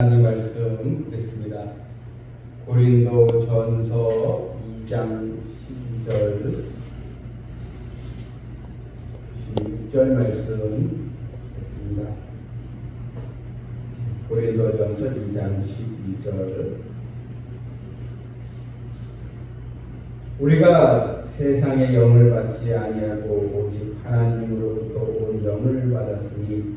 하나님 말씀 보겠습니다. 고린도 전서 2장 12절 16절 말씀 보겠습니다. 고린도 전서 2장 12절 우리가 세상의 영을 받지 아니하고 오직 하나님으로부터 온 영을 받았으니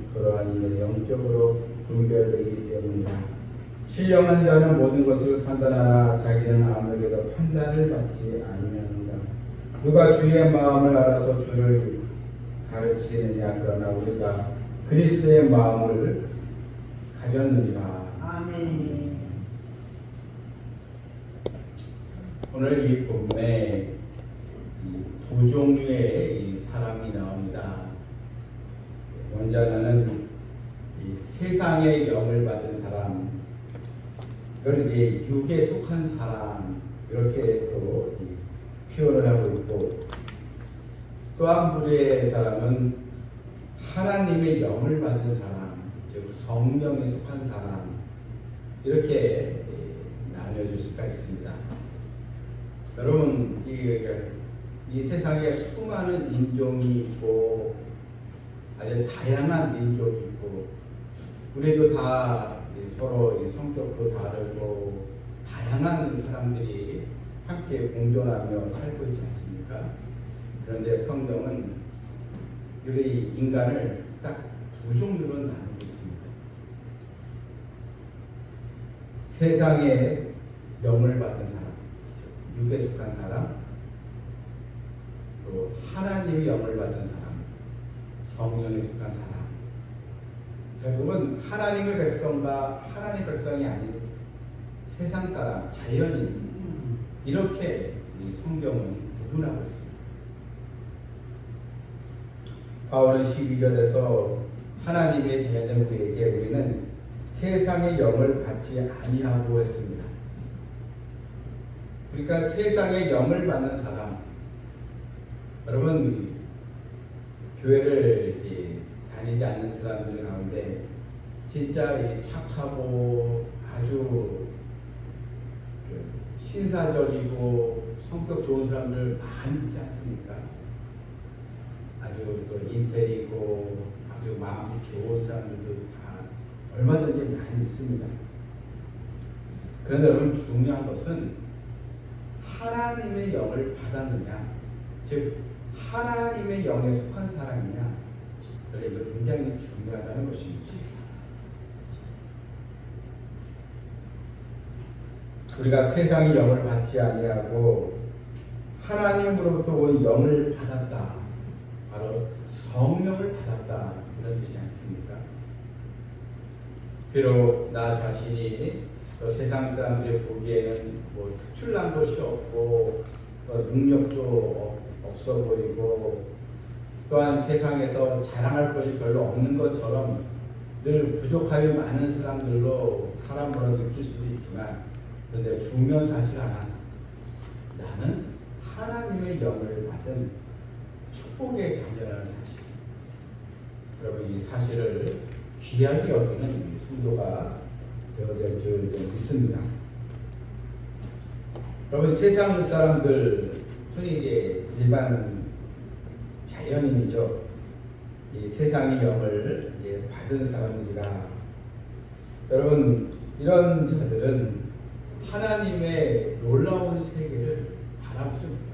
그러한 일은 영적으로 분별되기 때문이다. 신령한 자는 모든 것을 판단하나 자기는 아무에게도 판단을 받지 아니하는가. 누가 주의 마음을 알아서 주를 가르치느냐 그러나 우리가 그리스도의 마음을 가졌느니라. 아멘. 오늘 이 본문에 이두 종류의 이 사람이 나옵니다. 이 세상의 영을 받은 사람, 이걸 이제 육에 속한 사람 이렇게 또이 표현을 하고 있고 또한 부류의 사람은 하나님의 영을 받은 사람, 즉 성령에 속한 사람 이렇게 이 나뉘어질 수가 있습니다. 여러분 이, 이 세상에 수많은 인종이 있고 아주 다양한 민족이 있고 우리도 다 서로 성격도 다르고 다양한 사람들이 함께 공존하며 살고 있지 않습니까? 그런데 성경은 우리 인간을 딱 두 종류로 나누고 있습니다. 세상에 영을 받은 사람, 육에 속한 사람, 또 하나님의 영을 받은 사람, 성령에 속한 사람. 결국은 하나님의 백성과 하나님의 백성이 아닌 세상 사람, 자연인 이렇게 이 성경은 구분하고 있습니다. 바울은 12절에서 하나님의 자녀된 우리에게 우리는 세상의 영을 받지 아니하고 했습니다. 그러니까 세상의 영을 받는 사람, 여러분 교회를 이 다니지 않는 사람들 가운데 진짜 이 착하고 아주 그 신사적이고 성격 좋은 사람들 많이 있지 않습니까? 아주 또 인텔이고 아주 마음이 좋은 사람들도 다 얼마든지 많이 있습니다. 그런데 여러분 중요한 것은 하나님의 영을 받았느냐, 즉 하나님의 영에 속한 사람이냐, 그래 이거 굉장히 중요하다는 것입니다. 우리가 세상의 영을 받지 아니하고 하나님으로부터 온 영을 받았다. 바로 성령을 받았다. 이런 뜻이 않습니까? 비록 나 자신이 또 세상 사람들이 보기에는 뭐 특출난 것이 없고 또 능력도 없- 없어 보이고 또한 세상에서 자랑할 것이 별로 없는 것처럼 늘 부족함이 많은 사람들로 사람으로 느낄 수도 있지만 그런데 중요한 사실 하나 나는 하나님의 영을 받은 축복의 자녀라는 사실 여러분 이 사실을 귀하게 여기는 성도가 되어야 줄 믿습니다. 여러분 세상 사람들 흔히 이제 일반 자연인이죠. 이 세상의 영을 이제 받은 사람들이라 여러분 이런 자들은 하나님의 놀라운 세계를 바라보지 못합니다.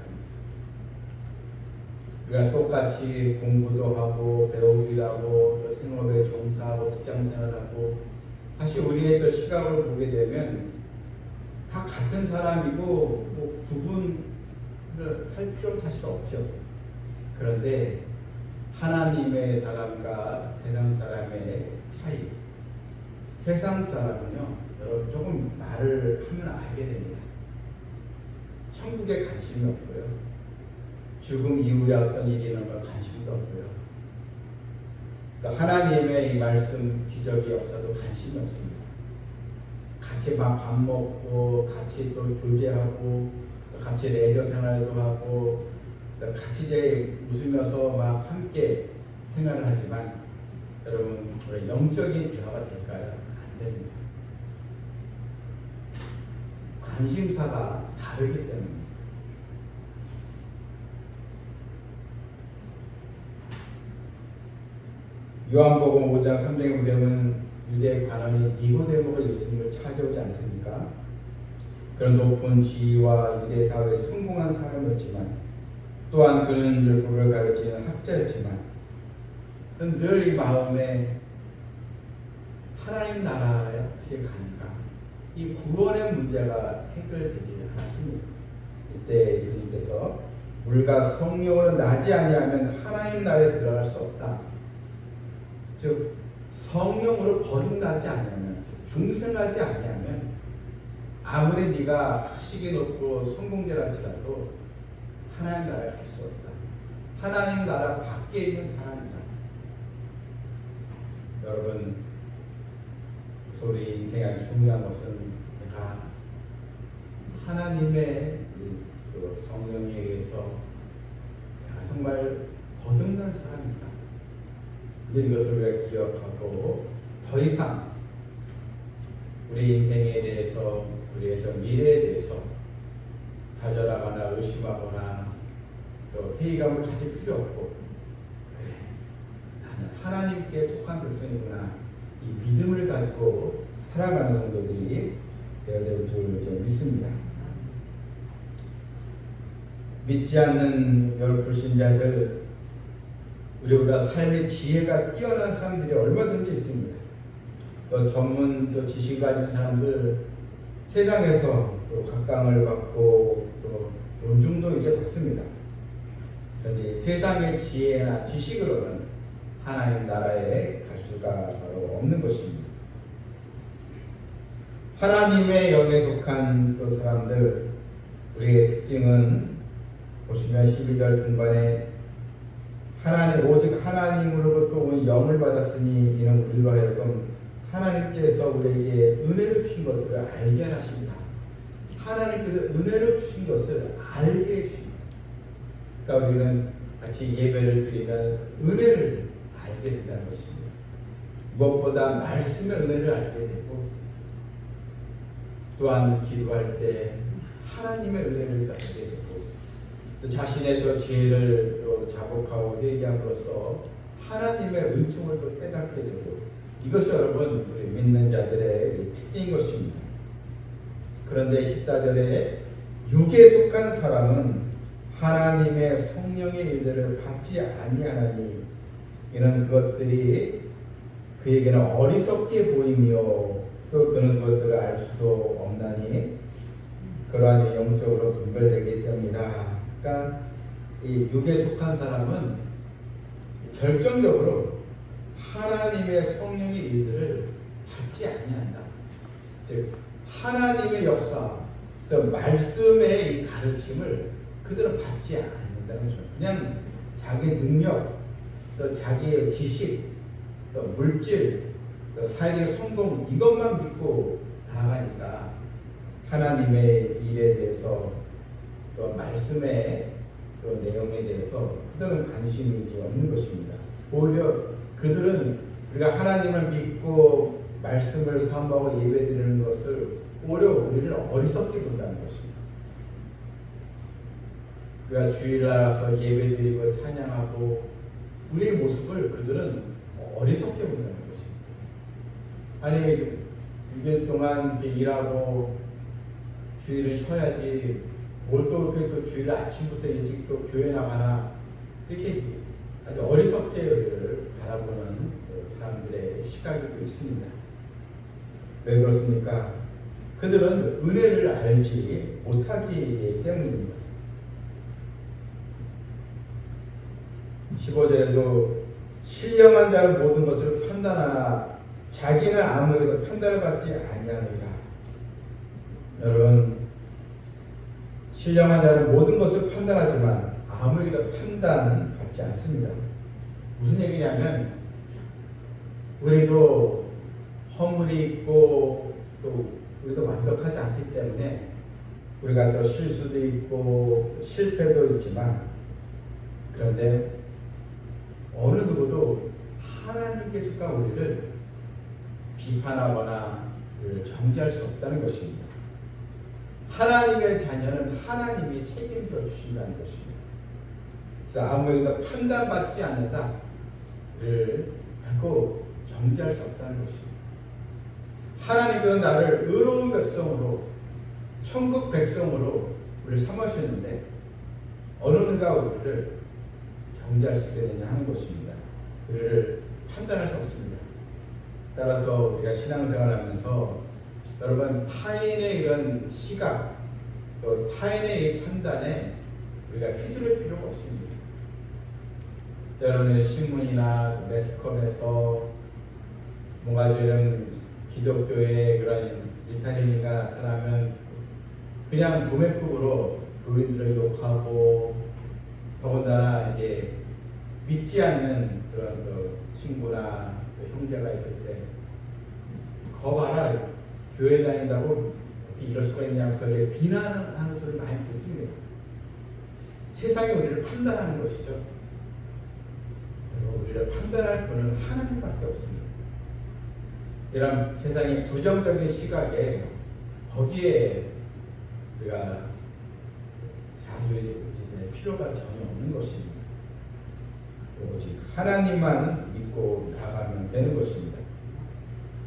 우리가 똑같이 공부도 하고 배우기도 하고 또 생업에 종사하고 직장 생활하고 사실 우리의 또 시각을 보게 되면 다 같은 사람이고 뭐 구분을 할 필요 사실 없죠. 그런데 하나님의 사람과 세상 사람의 차이, 세상 사람은요, 여러분 조금 말을 하면 알게 됩니다. 천국에 관심이 없고요. 죽음 이후에 어떤 일이 일어나는 걸 관심도 없고요. 또 하나님의 이 말씀 기적이 없어도 관심이 없습니다. 같이 막 밥 먹고 같이 또 교제하고 또 같이 레저 생활도 하고 또 같이 이제 웃으면서 막 함께 생활을 하지만 여러분 우리 영적인 대화가 될까요? 안 됩니다. 관심사가 다르기 때문입니다. 요한복음 5장 3장에 보면 유대 관원이 니고데모가 예수님을 찾아오지 않습니까? 그런 높은 지위와 유대 사회에 성공한 사람이었지만 또한 그는 율법을 가르치는 학자였지만 그는 늘 이 마음에 하나님 나라에 어떻게 가는가 이 구원의 문제가 해결되지 않았습니다. 이때 예수님께서 물과 성령으로 나지 아니하면 하나님 나라에 들어갈 수 없다. 즉 성령으로 거듭나지 아니하면 중생하지 아니하면 아무리 네가 학식이 높고 성공자랄지라도 하나님 나라에 갈 수 없다. 하나님 나라 밖에 있는 사람이다. 여러분, 소리 인생의 중요한 것은 내가 하나님의 그 성령에 의해서 내가 정말 거듭난 사람이다. 이런 것을 우리가 기억하고 더 이상 우리 인생에 대해서 우리의 또 미래에 대해서 좌절하거나 의심하거나 또 회의감을 가질 필요 없고 그래 나는 하나님께 속한 백성이구나 이 믿음을 가지고 살아가는 성도들이 되어야 될 줄 믿습니다. 믿지 않는 열 불신자들 우리보다 삶의 지혜가 뛰어난 사람들이 얼마든지 있습니다. 또 전문 또 지식 가진 사람들 세상에서 또 각광을 받고 또 존중도 이제 받습니다. 그런데 세상의 지혜나 지식으로는 하나님 나라에 갈 수가 바로 없는 것입니다. 하나님의 영에 속한 그 사람들 우리의 특징은 보시면 12절 중반에 하나님 오직 하나님으로부터 온 영을 받았으니 이는 우리로 하여금 하나님께서 우리에게 은혜를 주신 것들을 알게 하십니다. 하나님께서 은혜를 주신 것을 알게 해주십니다. 그러니까 우리는 같이 예배를 드리면 은혜를 알게 된다는 것입니다. 무엇보다 말씀의 은혜를 알게 되고 또한 기도할 때 하나님의 은혜를 알게 되고 또 자신의 또 죄를 또 자복하고 회개함으로써 하나님의 은총을 또 깨닫게 되고 이것이 여러분 우리 믿는 자들의 특징인 것입니다. 그런데 14절에 육에 속한 사람은 하나님의 성령의 일들을 받지 아니하나니 이는 그것들이 그에게는 어리석게 보이며 또 그는 그것들을 알 수도 없나니 그러하니 영적으로 분별되기 때문이라. 그러니까 이 육에 속한 사람은 결정적으로 하나님의 성령의 일들을 받지 아니한다. 즉 하나님의 역사, 또 말씀의 이 가르침을 그대로 받지 않는다는 거죠. 그냥 자기 능력, 또 자기의 지식, 또 물질, 또 사회의 성공 이것만 믿고 나아가니까 하나님의 일에 대해서 또 말씀의 또 내용에 대해서 그들은 관심이 없는 것입니다. 오히려 그들은 우리가 하나님을 믿고 말씀을 사모하고 예배드리는 것을 오히려 우리를 어리석게 본다는 것입니다. 우리가 주일을 알아서 예배드리고 찬양하고 우리의 모습을 그들은 어리석게 본다는 것입니다. 아니 6일 동안 일하고 주일을 쉬어야지 뭘또 이렇게 또 주일 아침부터 일찍 또 교회 나가나 이렇게 아주 어리석게 바라보는 사람들의 시각이 또 있습니다. 왜 그렇습니까? 그들은 은혜를 알지 못하기 때문입니다. 15절에도 신령한 자는 모든 것을 판단하나 자기는 아무에도 판단을 받지 아니하느니라. 여러분 신령한 자는 모든 것을 판단하지만 아무에도 판단받지 않습니다. 무슨 얘기냐면 우리도 허물이 있고 또 우리도 완벽하지 않기 때문에 우리가 또 실수도 있고 실패도 있지만 그런데 어느 누구도 하나님께서가 우리를 비판하거나 정죄할 수 없다는 것입니다. 하나님의 자녀는 하나님이 책임져 주신다는 것입니다. 그래서 아무에도 판단받지 않는다 를 결코 정죄할 수 없다는 것입니다. 하나님께서 나를 의로운 백성으로 천국 백성으로 우리를 삼으셨는데 어느 누가 우리를 정죄할 수 있겠느냐 하는 것입니다. 우리를 판단할 수 없습니다. 따라서 우리가 신앙생활하면서 여러분 타인의 이런 시각 또 타인의 이 판단에 우리가 휘두를 필요가 없습니다. 여러분의 신문이나 매스컴에서 뭔가 이런 기독교의 그런 일탈행위가 나타나면 그냥 도매급으로 교인들을 욕하고 더군다나 이제 믿지 않는 그런 그 친구나 그 형제가 있을 때 거 봐라 교회 다닌다고 어떻게 이럴 수가 있냐면서 비난하는 소리 많이 듣습니다. 세상이 우리를 판단하는 것이죠. 그리고 우리를 판단할 분은 하나님밖에 없습니다. 이런 세상의 부정적인 시각에 거기에 우리가 자주 필요가 전혀 없는 것입니다. 오직 하나님만 믿고 나가면 되는 것입니다.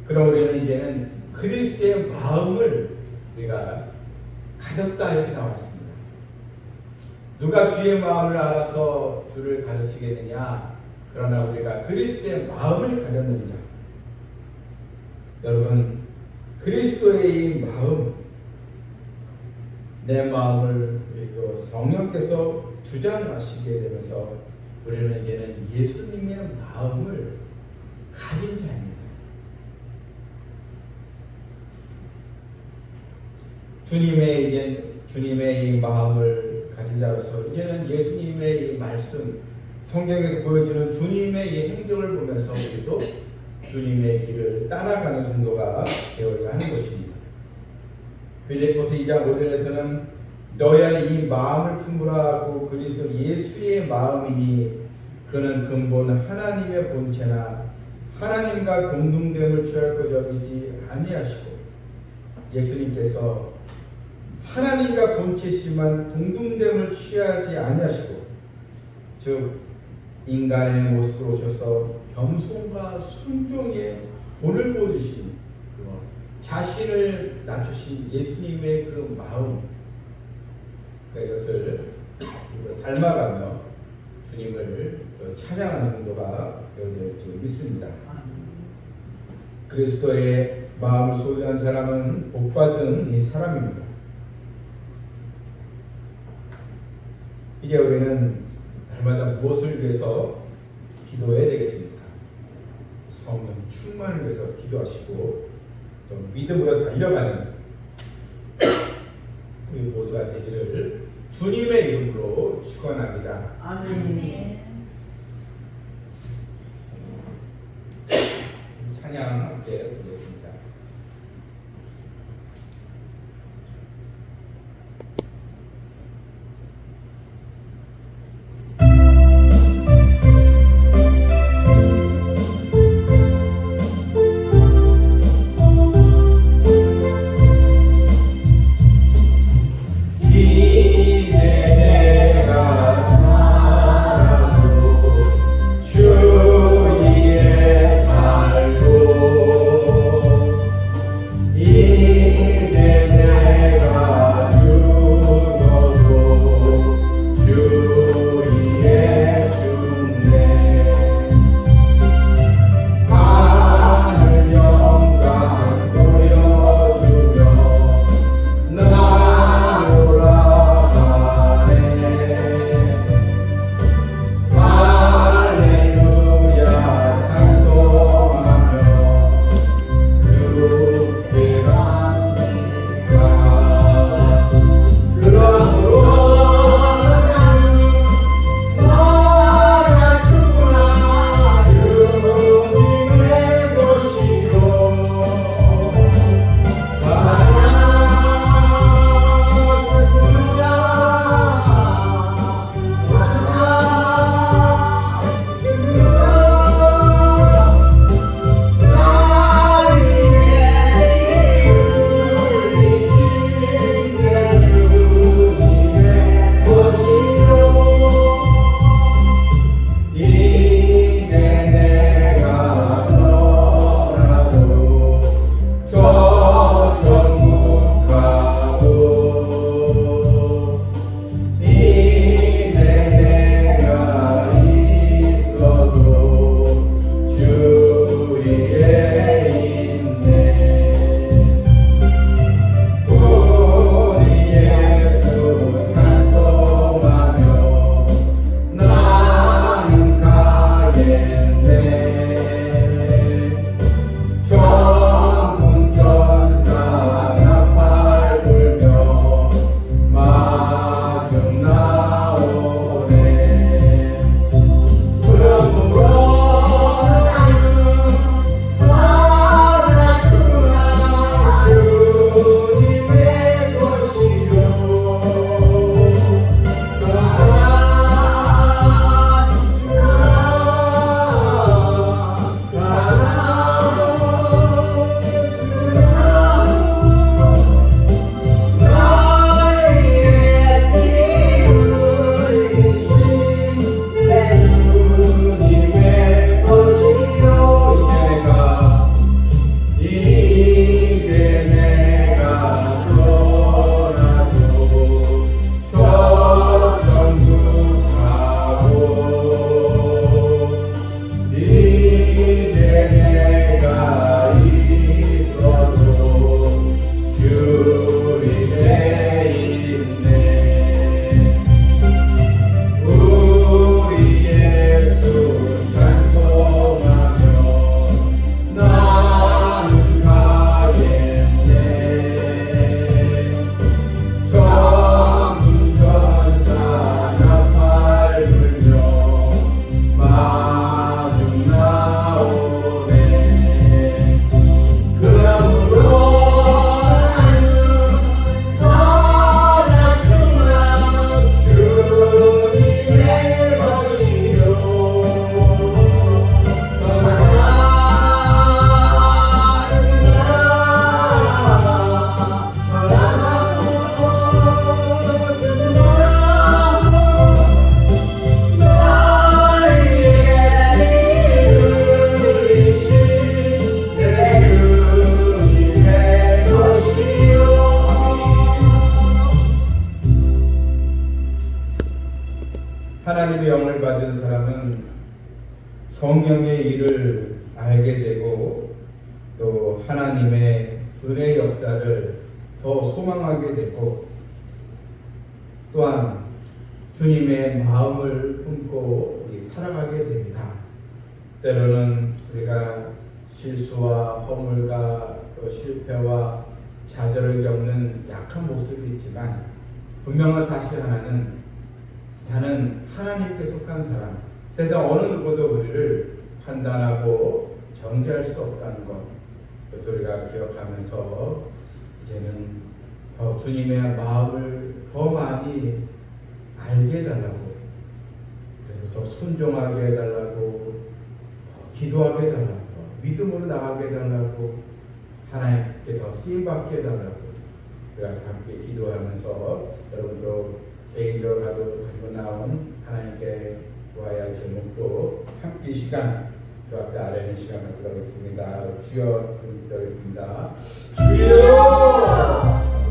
그럼 우리는 이제는 그리스도의 마음을 우리가 가졌다 이렇게 나왔습니다. 누가 주의 마음을 알아서 주를 가르치겠느냐? 그러나 우리가 그리스도의 마음을 가졌느냐? 여러분 그리스도의 이 마음 내 마음을 또 성령께서 주장하시게 되면서 우리는 이제는 예수님의 마음을 가진 자입니다. 주님의 이제 주님의 이 마음을 가진 자로서 이제는 예수님의 이 말씀 성경에서 보여주는 주님의 이 행동을 보면서 우리도 주님의 길을 따라가는 정도가 되어야 하는 것입니다. 빌립보서 2장 5절에서는 너희 안에 이 마음을 품으라 하고 그리스도 예수의 마음이니 그는 근본 하나님의 본체나 하나님과 동등됨을 취할 것 여기지 아니하시고 예수님께서 하나님과 본체시만 동등됨을 취하지 아니하시고 즉 인간의 모습으로 오셔서 겸손과 순종의 본을 보여주신 자신을 낮추신 예수님의 그 마음 이것을 닮아가며 주님을 찬양하는 정도가 되어질 줄 믿습니다. 그리스도의 마음을 소유한 사람은 복받은 이 사람입니다. 이제 우리는 날마다 무엇을 위해서 기도해야 되겠습니까? 성령 충만을 위해서 기도하시고 또 믿음으로 달려가는 우리 모두가 되기를 주님의 이름으로 축원합니다. 아멘. 찬양 함께 드리겠습니다. 성령의 일을 알게 되고 또 하나님의 은혜 역사를 더 소망하게 되고 또한 주님의 마음을 품고 살아가게 됩니다. 때로는 우리가 실수와 허물과 또 실패와 좌절을 겪는 약한 모습이 있지만 분명한 사실 하나는 나는 하나님께 속한 사람, 세상 어느 누구도 우리를 판단하고 정죄할 수 없다는 것. 그래서 우리가 기억하면서 이제는 더 주님의 마음을 더 많이 알게 해달라고 그래서 더 순종하게 해달라고 더 기도하게 해달라고 믿음으로 나가게 해달라고 하나님께 더 쓰임받게 해달라고 우리가 함께 기도하면서 여러분도 개인적으로 가지고 나온 하나님께 할 제목도 함께 이 시간 주 앞에 아뢰는 시간 갖도록 하겠습니다. 주여 기도하겠습니다. 하나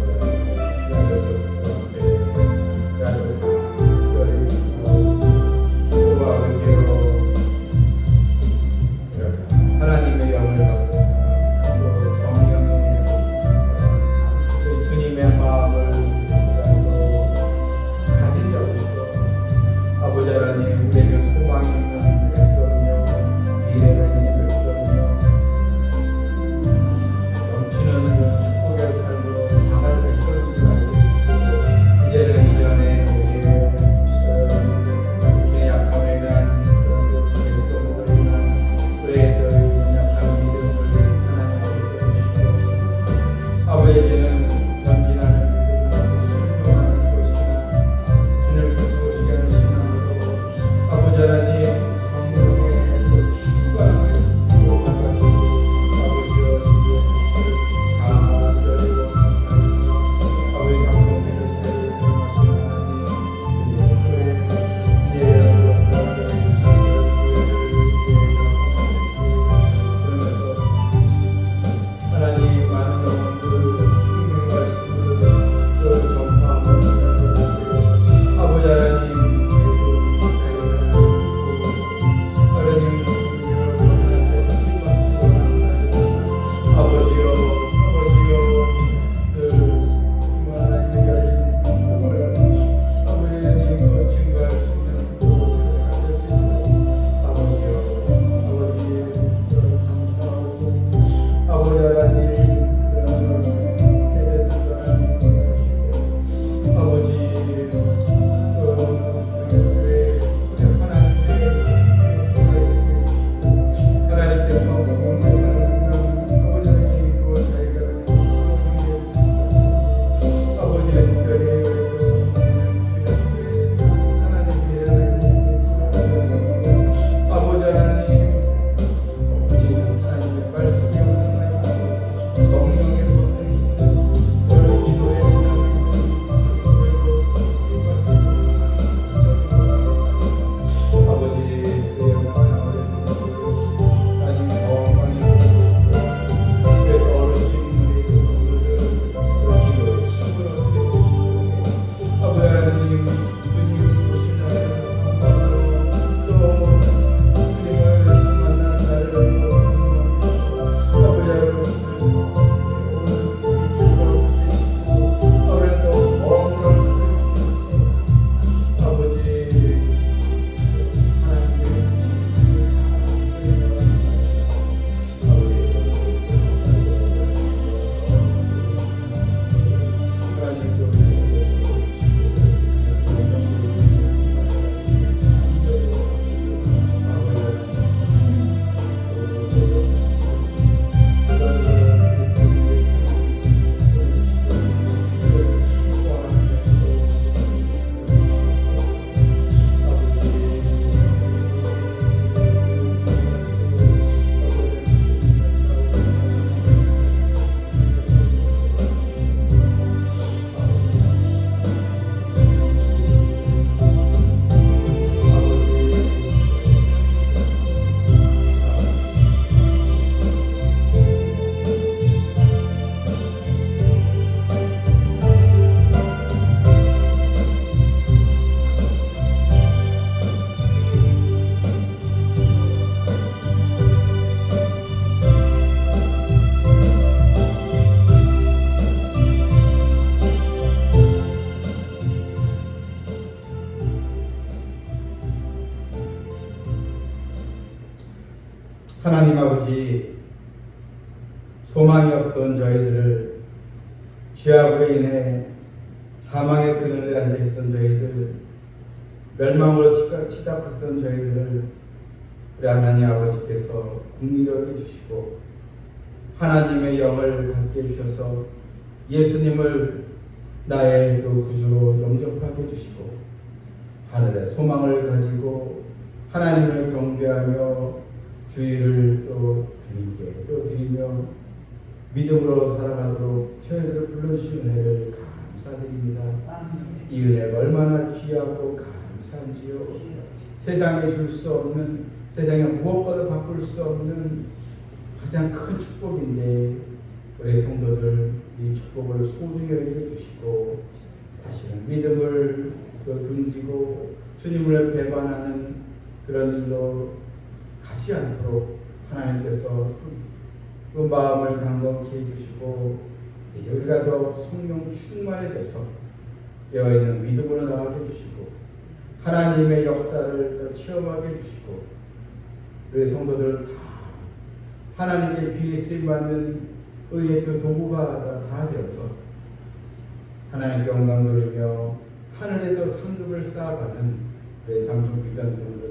하나님 아버지 소망이 없던 저희들을 죄악으로 인해 사망의 그늘에 앉아있던 저희들 멸망으로 치닫혔던 저희들을 우리 하나님 아버지께서 국리력해 주시고 하나님의 영을 받게 해주셔서 예수님을 나의 그 구주로 영접하게 해주시고 하늘의 소망을 가지고 하나님을 경배하며 주의를 또 주님께 또 드리며 믿음으로 살아가도록 저희들을 불러주신 은혜를 감사드립니다. 이 은혜가 얼마나 귀하고 감사한지요. 세상에 줄 수 없는 세상에 무엇보다 바꿀 수 없는 가장 큰 축복인데 우리 성도들 이 축복을 소중히 여겨 주시고 다시는 믿음을 또 등지고 주님을 배반하는 그런 일로 않도록 하나님께서 그 마음을 강건케 해주시고 이제 우리가 더 성령 충만해져서 여호와는 믿음으로 나가게 해주시고 하나님의 역사를 더 체험하게 해주시고 우리 성도들 다 하나님께 귀에 쓰임 받는 의의 그 도구가 다 되어서 하나님께 영광 돌리며 하늘에도 상급을 쌓아가는 우리 삼성 비단분들 다